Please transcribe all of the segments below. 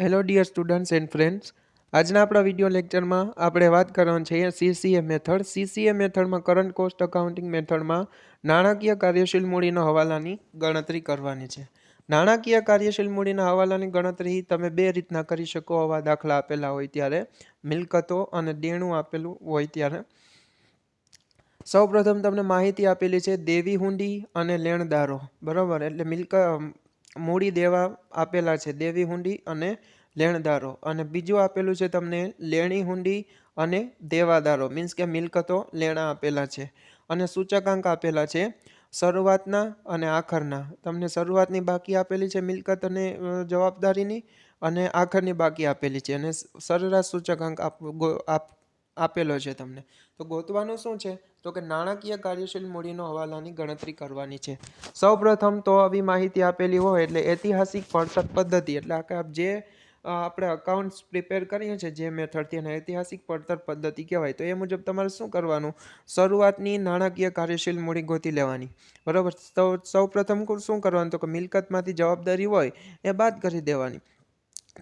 Hello dear students and friends આજના આપણા video લેક્ચરમાં આપણે વાત કરવાની છે સીસીએ મેથડ સીસીએ મેથડમાં કરંટ કોસ્ટ અકાઉન્ટિંગ મેથડમાં નાણાકીય કાર્યશીલ મૂડીના હવાલાની ગણતરી કરવાની છે. નાણાકીય કાર્યશીલ મૂડીના હવાલાની ગણતરી તમે બે રીતના કરી શકો. આવા દાખલા આપેલા હોય ત્યારે મિલકતો અને દેણું આપેલું હોય ત્યારે. સૌપ્રથમ તમને માહિતી આપેલી છે દેવી હુંડી અને લેણદારો. બરાબર? એટલે મિલક મૂડી દેવા આપેલા છે, દેવી હુંડી અને લેણદારો. અને બીજું આપેલું છે તમને લેણી હુંડી અને દેવાદારો મીન્સ કે મિલકતો લેણા આપેલા છે. અને સૂચકાંક આપેલા છે, શરૂઆતના અને આખરના. તમને શરૂઆતની બાકી આપેલી છે મિલકત અને જવાબદારીની અને આખરની બાકી આપેલી છે. અને સરેરાશ સૂચકાંક આપ આપેલો છે તમને. તો ગોતવાનું શું છે? તો કે નાણાકીય કાર્યશીલ મૂડીનો હવાલાની ગણતરી કરવાની છે. સૌપ્રથમ તો આવી માહિતી આપેલી હોય એટલે ઐતિહાસિક પડતર પદ્ધતિ, એટલે કે જે આપણે અકાઉન્ટ્સ પ્રિપેર કરીએ છીએ જે મેથડથી અને ઐતિહાસિક પડતર પદ્ધતિ કહેવાય. તો એ મુજબ તમારે શું કરવાનું? શરૂઆતની નાણાકીય કાર્યશીલ મૂડી ગોતી લેવાની. બરાબર? સૌ પ્રથમ શું કરવાનું? તો કે મિલકતમાંથી જવાબદારી હોય એ બાદ કરી દેવાની.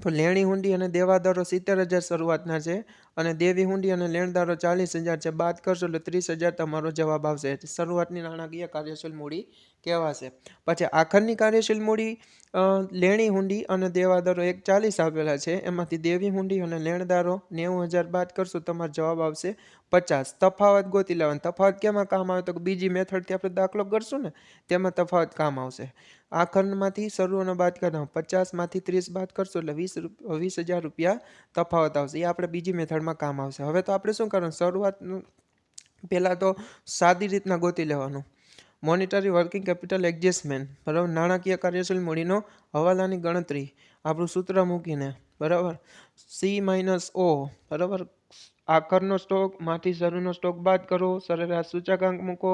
તો લેણી હુંડી અને દેવાદારો સિત્તેર હજાર શરૂઆતના છે. અને દેવી હુંડી અને લેણદારો ચાલીસ હજાર છે. બાદ કરશો એટલે ત્રીસ હજાર તમારો જવાબ આવશે. શરૂઆતની નાણાકીય કાર્યશીલ મૂડી કહેવાશે. પછી આખરની કાર્યશીલ મૂડી લેણી હુંડી અને દેવાદારો એક ચાલીસ આપેલા છે. એમાંથી દેવી હુંડી અને લેણદારો નેવું હજાર. બાદ કરશો તમારો જવાબ આવશે પચાસ. તફાવત ગોતી લેવાનો. તફાવત કેમાં કામ આવે તો બીજી મેથડથી આપણે દાખલો કરશું ને, તેમાં તફાવત કામ આવશે. આખરમાંથી શરૂનો બાદ કરવાનું પચાસમાંથી ત્રીસ બાદ કરશો એટલે વીસ વીસ હજાર રૂપિયા તફાવત આવશે. એ આપણે બીજી મેથડમાં કામ આવશે. હવે તો આપણે શું કરવાનું? શરૂઆતનું, પહેલાં તો સાદી રીતના ગોતી લેવાનું. મોનિટરી વર્કિંગ કેપિટલ એડજસ્ટમેન્ટ બરાબર? નાણાકીય કાર્યશીલ મૂડીનો હવાલાની ગણતરી. આપણું સૂત્ર મૂકીને, બરાબર? સી માઇનસ ઓ બરાબર? આખરનો સ્ટોક માથી શરૂનો સ્ટોક બાદ કરો, સરેરાશ સૂચકાંક મૂકો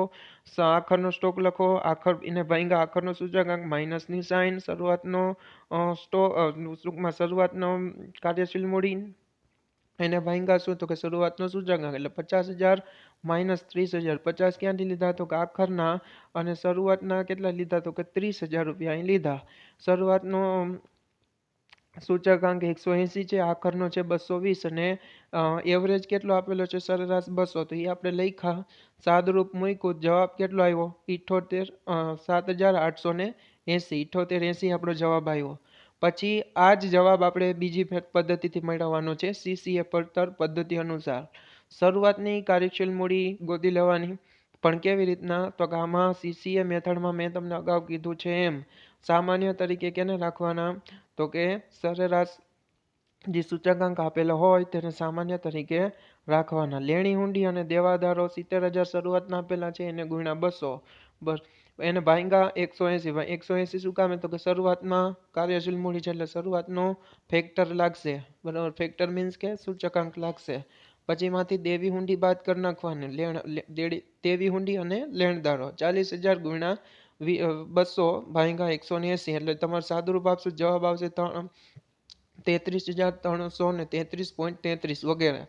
આખરનો સ્ટોક લખો, આખર એને ભાંગા આખરનો સૂચકાંક, માઇનસની સાઇન, શરૂઆતનો સ્ટોક ટૂંકમાં શરૂઆતનો કાર્યશીલ મૂડી એને ભાંગા શું? તો કે શરૂઆતનો સૂચકાંક એટલે પચાસ હજાર માઇનસ ત્રીસ હજાર. પચાસ ક્યાંથી લીધા? તો કે આખરના અને શરૂઆતના કેટલા લીધા? તો કે ત્રીસ હજાર રૂપિયા અહીં લીધા. શરૂઆતનો સૂચકાંક એકસો એંસી છે, આખરનો છે બસો વીસ અને એવરેજ કેટલો આપેલો છે? સરેરાશ બસો. તો એ આપણે લખ્યા. સાદરૂપ મૂક્યું. જવાબ કેટલો આવ્યો? ઇઠોતેર સાત હજાર આઠસો ને એંસી. ઇઠોતેર એંસી આપણો જવાબ આવ્યો. પછી આ જ જવાબ આપણે બીજી પદ્ધતિથી મેળવવાનો છે સીસીએ પડતર પદ્ધતિ અનુસાર. શરૂઆતની કાર્યશીલ મૂડી ગોતી લેવાની. પણ કેવી રીતના? તો કે આમાં સીસીએ મેથડમાં મેં તમને અગાઉ કીધું છે એમ. સામાન્ય તરીકે કેને રાખવાના? તો કે સરેરાશ જે સૂચકાંક આપેલો હોય તેને સામાન્ય તરીકે રાખવાના. લેણી હુંડી અને દેવાદારો સિત્તેર હજાર શરૂઆતના આપેલા છે, એને ગુણ્યા બસો. બસ, એને ભાંગા એકસો એંસી. એકસો એંસી શું કામે? તો કે શરૂઆતમાં કાર્યશીલ મૂડી છે એટલે શરૂઆતનો ફેક્ટર લાગશે. બરાબર? ફેક્ટર મીન્સ કે સૂચકાંક લાગશે. પછીમાંથી દેવી હુંડી બાદ કરી નાખવાની. લેણ દેવી હુંડી અને લેણદારો. ચાલીસ હજાર ગુણ્યા બસો ભાંગા એકસો એંસી. એટલે તમારે સાદુરૂપ આપશું, જવાબ આવશે ત્રણ તેત્રીસ હજાર ત્રણસો ને તેત્રીસ પોઈન્ટ તેત્રીસ વગેરે.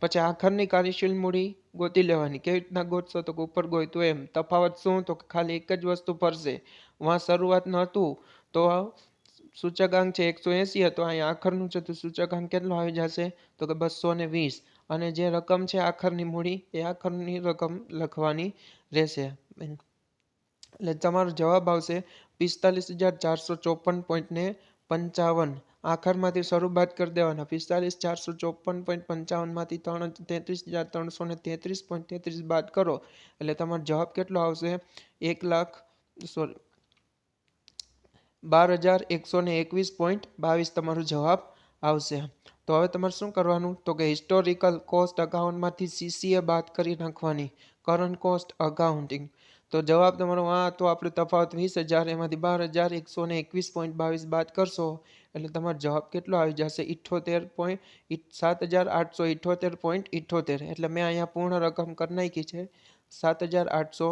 પછી આખરની કાર્યશીલ મૂડી ગોતી લેવાની. કેવી રીતના ગોતશો તો ઉપર ગોતું એમ. તફાવત શું? તો ખાલી એક જ વસ્તુ ફરશે. વાં શરૂઆતનું હતું તો સૂચકાંક છે એકસો એંસી હતો. અહીંયા આખરનું છે તો સૂચકાંક કેટલો આવી જશે? તો કે બસો ને વીસ. અને જે રકમ છે આખરની મૂડી, એ આખરની રકમ લખવાની રહેશે. એટલે તમારો જવાબ આવશે પિસ્તાલીસ હજાર ચારસો ચોપન પોઈન્ટ ને પંચાવન. આખરમાંથી શરૂઆત કરી દેવાના. પિસ્તાલીસ, ચારસો, ચોપન પોઈન્ટ પંચાવનમાંથી ત્રણ તેત્રીસ, હજાર ત્રણસો ને તેત્રીસ પોઈન્ટ તેત્રીસ બાદ કરો. એટલે તમારો જવાબ કેટલો આવશે? એક લાખ, સોરી, બાર હજાર એકસો ને એકવીસ પોઈન્ટ બાવીસ તમારો જવાબ આવશે. તો હવે તમારે શું કરવાનું? તો કે હિસ્ટોરિકલ કોસ્ટ અકાઉન્ટમાંથી સીસીએ બાદ કરી નાખવાની. કરંટ કોસ્ટ અકાઉન્ટિંગ તો જવાબ તમારો આ તો આપણે તફાવત વીસ હજાર, એમાંથી બાર હજાર, એકસો ને એકવીસ પોઈન્ટ બાવીસ બાદ કરશો, એટલે તમારો જવાબ કેટલો આવી જશે? ઇઠ્ઠોતેર પોઈન્ટ સાત હજાર આઠસો ઇઠ્ઠોતેર પોઈન્ટ ઇઠ્ઠોતેર એટલે મેં અહીંયા પૂર્ણ રકમ કરી નાખી છે, સાત હજાર આઠસો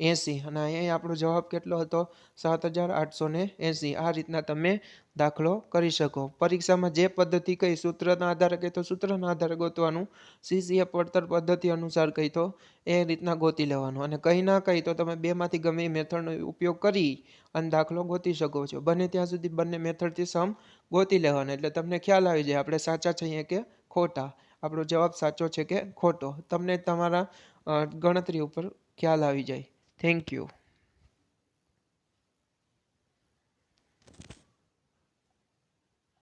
એંસી. અને અહીંયા આપણો જવાબ કેટલો હતો? સાત હજાર આઠસો ને એંસી. આ રીતના તમે દાખલો કરી શકો. પરીક્ષામાં જે પદ્ધતિ કઈ, સૂત્રના આધારે કહી તો સૂત્રના આધારે ગોતવાનું. સીસીએ પડતર પદ્ધતિ અનુસાર કહી તો એ રીતના ગોતી લેવાનું. અને કંઈ ના કહી તો તમે બેમાંથી ગમે એ મેથડનો ઉપયોગ કરી અને દાખલો ગોતી શકો છો. બને ત્યાં સુધી બંને મેથડથી સમ ગોતી લેવાનો. એટલે તમને ખ્યાલ આવી જાય, આપણે સાચા છીએ કે ખોટા? આપણો જવાબ સાચો છે કે ખોટો? તમને તમારા ગણતરી ઉપર ખ્યાલ આવી જાય. Thank you.